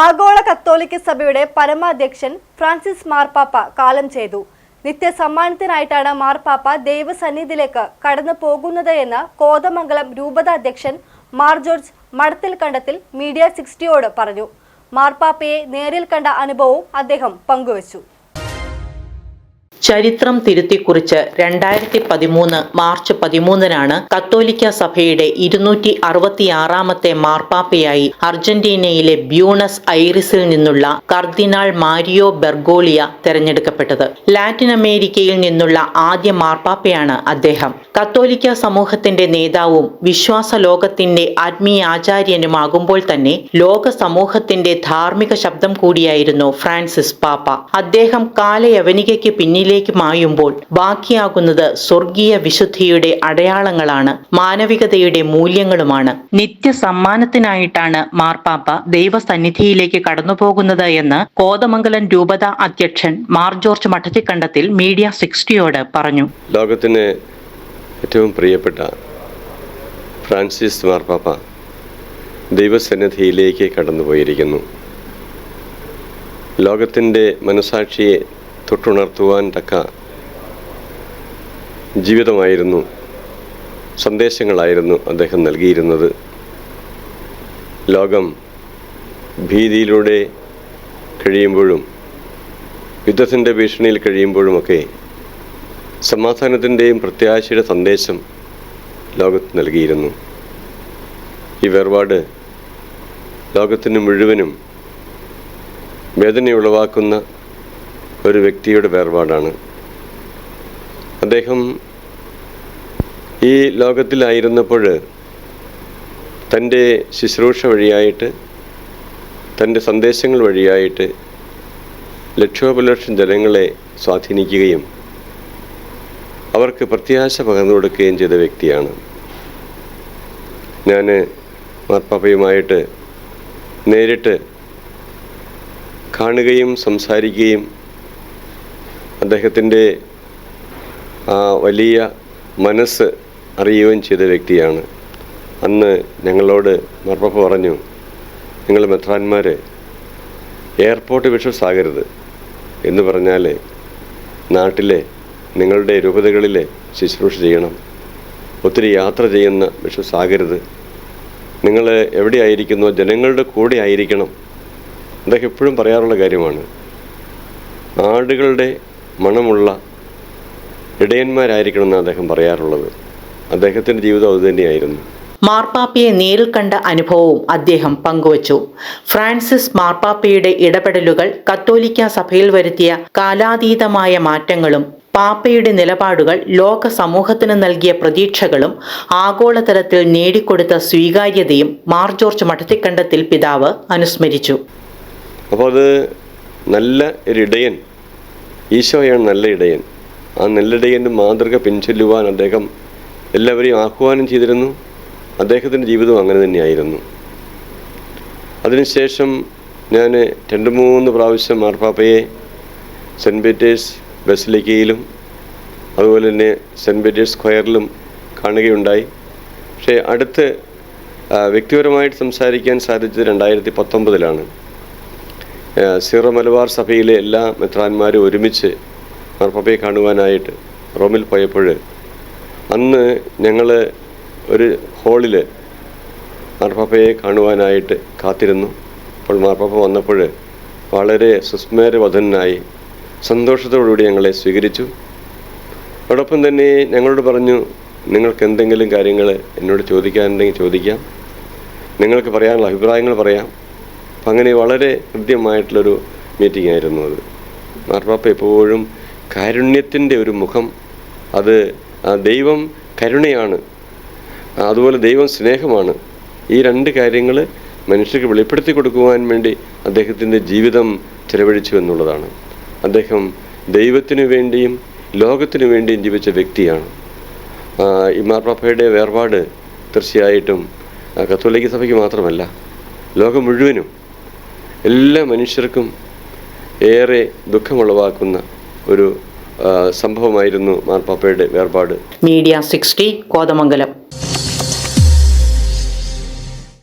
ആഗോള കത്തോലിക്ക സഭയുടെ പരമാധ്യക്ഷൻ ഫ്രാൻസിസ് മാർപ്പാപ്പ കാലം ചെയ്തു. നിത്യ നിത്യസമ്മാനത്തിനായിട്ടാണ് മാർപ്പാപ്പ ദൈവസന്നിധിയിലേക്ക് കടന്നു പോകുന്നത് എന്ന് കോതമംഗലം രൂപതാധ്യക്ഷൻ മാർ ജോർജ് മടത്തിൽ കണ്ടത്തിൽ മീഡിയ സിക്സ്റ്റിയോട് പറഞ്ഞു. മാർപ്പാപ്പയെ നേരിൽ കണ്ട അനുഭവവും അദ്ദേഹം പങ്കുവച്ചു. ചരിത്രം തിരുത്തിക്കുറിച്ച് രണ്ടായിരത്തി പതിമൂന്ന് മാർച്ച് പതിമൂന്നിനാണ് കത്തോലിക്ക സഭയുടെ ഇരുന്നൂറ്റി അറുപത്തിയാറാമത്തെ മാർപ്പാപ്പയായി അർജന്റീനയിലെ ബ്യൂണസ് ഐറിസിൽ നിന്നുള്ള കർദിനാൾ മാരിയോ ബെർഗോളിയ തെരഞ്ഞെടുക്കപ്പെട്ടത്. ലാറ്റിൻ അമേരിക്കയിൽ നിന്നുള്ള ആദ്യ മാർപ്പാപ്പയാണ് അദ്ദേഹം. കത്തോലിക്ക സമൂഹത്തിന്റെ നേതാവും വിശ്വാസ ലോകത്തിന്റെ ആത്മീയാചാര്യനുമാകുമ്പോൾ തന്നെ ലോക സമൂഹത്തിന്റെ ധാർമ്മിക ശബ്ദം കൂടിയായിരുന്നു ഫ്രാൻസിസ് പാപ്പ. അദ്ദേഹം കാലയവനികയ്ക്ക് പിന്നിലേക്ക് മായുമ്പോൾ ബാക്കിയാകുന്നത് സ്വർഗീയ വിശുദ്ധിയുടെ അടയാളങ്ങളാണ് മാനവികതയുടെ മൂല്യങ്ങളുമാണ്. നിത്യ സമ്മാനത്തിനായിട്ടാണ് മാർപ്പാപ്പ ദൈവസന്നിധിയിലേക്ക് കടന്നുപോകുന്നത് എന്ന് കോതമംഗലം രൂപത അധ്യക്ഷൻ മാർ ജോർജ് മഠത്തിക്കണ്ടത്തിൽ മീഡിയ സിക്സ്റ്റിയോട് പറഞ്ഞു. ലോകത്തിന് ഏറ്റവും പ്രിയപ്പെട്ട ഫ്രാൻസിസ് മാർപ്പാപ്പ ദൈവസന്നിധിയിലേക്ക് കടന്നുപോയിരിക്കുന്നു. ലോകത്തിന്റെ മനസാക്ഷിയെ തൊട്ടുണർത്തുവാൻ തക്ക ജീവിതമായിരുന്നു. സന്ദേശങ്ങളായിരുന്നു അദ്ദേഹം നൽകിയിരുന്നത്. ലോകം ഭീതിയിലൂടെ കഴിയുമ്പോഴും യുദ്ധത്തിന്റെ ഭീഷണിയിൽ കഴിയുമ്പോഴുമൊക്കെ സമാധാനത്തിന്റെയും പ്രത്യാശയുടെ സന്ദേശം ലോകത്ത് നൽകിയിരുന്നു. ഈ വേർപാട് ലോകത്തിന് മുഴുവനും വേദന ഉളവാക്കുന്ന ഒരു വ്യക്തിയുടെ വേർപാടാണ്. അദ്ദേഹം ഈ ലോകത്തിലായിരുന്നപ്പോൾ തന്റെ ശുശ്രൂഷ വഴിയായിട്ട് തന്റെ സന്ദേശങ്ങൾ വഴിയായിട്ട് ലക്ഷോപലക്ഷം ജനങ്ങളെ സ്വാധീനിക്കുകയും അവർക്ക് പ്രത്യാശ പകർന്നു കൊടുക്കുകയും ചെയ്ത വ്യക്തിയാണ്. ഞാൻ മാർപ്പാപ്പയുമായിട്ട് നേരിട്ട് കാണുകയും സംസാരിക്കുകയും അദ്ദേഹത്തിന്റെ വലിയ മനസ്സ് അറിയുകയും ചെയ്ത വ്യക്തിയാണ്. അന്ന് ഞങ്ങളോട് മർപ്പ പറഞ്ഞു നിങ്ങൾ മെത്രാന്മാർ എയർപോർട്ട് ബിഷപ്സ് എന്ന് പറഞ്ഞാൽ നാട്ടിലെ നിങ്ങളുടെ രൂപതകളിൽ ശുശ്രൂഷ ചെയ്യണം. ഒത്തിരി യാത്ര ചെയ്യുന്ന ബിഷപ്സ് ആകരുത് നിങ്ങൾ എവിടെയായിരിക്കുന്നോ? ജനങ്ങളുടെ കൂടെ ആയിരിക്കണം. അദ്ദേഹം എപ്പോഴും പറയാറുള്ള കാര്യമാണ് ആടുകളുടെ മണമുള്ള ഇടയന്മാരായിരിക്കണം എന്ന് അദ്ദേഹം പറയാറുള്ളത്. അദ്ദേഹത്തിന്റെ ജീവിതം അതുതന്നെയായിരുന്നു മാർപ്പാപ്പയെ നേരിൽ കണ്ട അനുഭവവും അദ്ദേഹം പങ്കുവച്ചു. ഫ്രാൻസിസ് മാർപ്പാപ്പയുടെ ഇടപെടലുകൾ കത്തോലിക്ക സഭയിൽ വരുത്തിയ കാലാതീതമായ മാറ്റങ്ങളും പാപ്പയുടെ നിലപാടുകൾ ലോക സമൂഹത്തിന് നൽകിയ പ്രതീക്ഷകളും ആഗോളതലത്തിൽ നേടിക്കൊടുത്ത സ്വീകാര്യതയും മാർ ജോർജ് മഠത്തിക്കണ്ടത്തിൽ പിതാവ് അനുസ്മരിച്ചു. അപ്പോൾ അത് നല്ല ഒരു ഇടയൻ ഈശോയാണ് നല്ല ഇടയൻ ആ നെല്ലിടയന്റെ മാതൃക പിൻചൊല്ലുവാൻ അദ്ദേഹം എല്ലാവരെയും ആഹ്വാനം ചെയ്തിരുന്നു. അദ്ദേഹത്തിന്റെ ജീവിതം അങ്ങനെ തന്നെയായിരുന്നു. അതിനുശേഷം ഞാൻ രണ്ട് മൂന്ന് പ്രാവശ്യം മാർപ്പാപ്പയെ സെന്റ് പീറ്റേഴ്സ് ബസിലിക്കയിലും അതുപോലെ തന്നെ സെന്റ് പീറ്റേഴ്സ് സ്ക്വയറിലും കാണുകയുണ്ടായി. പക്ഷേ അടുത്ത് വ്യക്തിപരമായിട്ട് സംസാരിക്കാൻ സാധിച്ചത് രണ്ടായിരത്തി പത്തൊമ്പതിലാണ്. സീറോ മലബാർ സഭയിലെ എല്ലാ മെത്രാന്മാരും ഒരുമിച്ച് മാർപ്പാപ്പയെ കാണുവാനായിട്ട് റോമിൽ പോയപ്പോൾ അന്ന് ഞങ്ങൾ ഒരു ഹോളിൽ മാർപ്പാപ്പയെ കാണുവാനായിട്ട് കാത്തിരുന്നു. അപ്പോൾ മാർപ്പാപ്പ വന്നപ്പോൾ വളരെ സുസ്മേരവധനായി സന്തോഷത്തോടുകൂടി ഞങ്ങളെ സ്വീകരിച്ചു. അതോടൊപ്പം തന്നെ ഞങ്ങളോട് പറഞ്ഞു നിങ്ങൾക്ക് എന്തെങ്കിലും കാര്യങ്ങൾ എന്നോട് ചോദിക്കാനുണ്ടെങ്കിൽ ചോദിക്കാം. നിങ്ങൾക്ക് പറയാനുള്ള അഭിപ്രായങ്ങൾ പറയാം. അങ്ങനെ വളരെ ഹൃദ്യമായിട്ടുള്ളൊരു മീറ്റിംഗ് ആയിരുന്നു അത്. മാർപ്പാപ്പ എപ്പോഴും കാരുണ്യത്തിന്റെ ഒരു മുഖം അത് ദൈവം കരുണയാണ് അതുപോലെ ദൈവം സ്നേഹമാണ്. ഈ രണ്ട് കാര്യങ്ങൾ മനുഷ്യർക്ക് വെളിപ്പെടുത്തി കൊടുക്കുവാൻ വേണ്ടി അദ്ദേഹത്തിന്റെ ജീവിതം ചെലവഴിച്ചു എന്നുള്ളതാണ്. അദ്ദേഹം ദൈവത്തിനു വേണ്ടിയും ലോകത്തിനു വേണ്ടിയും ജീവിച്ച വ്യക്തിയാണ്. ഈ മാർപ്പാപ്പയുടെ വേർപാട് തീർച്ചയായിട്ടും കത്തോലിക്ക സഭയ്ക്ക് മാത്രമല്ല ലോകം മുഴുവനും എല്ലാ മനുഷ്യർക്കും ഏറെ ദുഃഖമുളവാക്കുന്ന ഒരു സംഭവമായിരുന്നു മാർപ്പാപ്പയുടെ വേർപാട്. Media Sixty Kothamangalam.